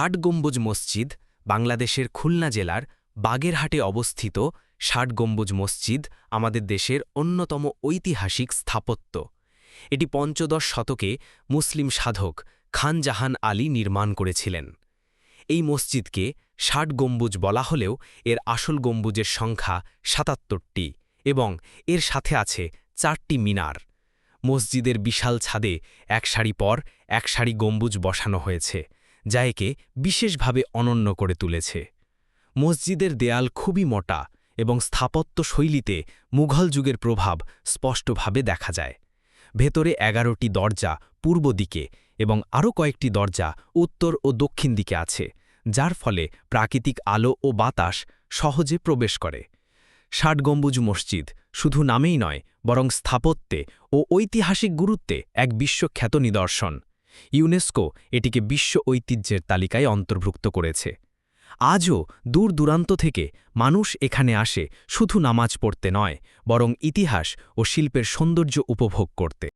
ষাট গম্বুজ মসজিদ বাংলাদেশের খুলনা জেলার বাগেরহাটে অবস্থিত ষাট গম্বুজ মসজিদ আমাদের দেশের অন্যতম ঐতিহাসিক স্থাপত্য। এটি পঞ্চদশ শতকে মুসলিম সাধক খান জাহান আলী নির্মাণ করেছিলেন। এই মসজিদকে ষাট গম্বুজ বলা হলেও এর আসল গম্বুজের সংখ্যা সাতাত্তরটি এবং এর সাথে আছে চারটি মিনার। মসজিদের বিশাল ছাদে এক সারি পর এক সারি গম্বুজ বসানো হয়েছে। যা একে বিশেষভাবে অনন্য করে তুলেছে। মসজিদের দেয়াল খুবই মোটা এবং স্থাপত্য শৈলীতে মুঘল যুগের প্রভাব স্পষ্টভাবে দেখা যায়। ভেতরে এগারোটি দরজা পূর্ব দিকে এবং আরও কয়েকটি দরজা উত্তর ও দক্ষিণ দিকে আছে, যার ফলে প্রাকৃতিক আলো ও বাতাস সহজে প্রবেশ করে। ষাট গম্বুজ মসজিদ শুধু নামেই নয়, বরং স্থাপত্যে ও ঐতিহাসিক গুরুত্বে এক বিশ্বখ্যাত নিদর্শন। ইউনেস্কো এটিকে বিশ্ব ঐতিহ্যের তালিকায় অন্তর্ভুক্ত করেছে। আজও দূর দূরান্ত থেকে মানুষ এখানে আসে শুধু নামাজ পড়তে নয়, বরং ইতিহাস ও শিল্পের সৌন্দর্য উপভোগ করতে।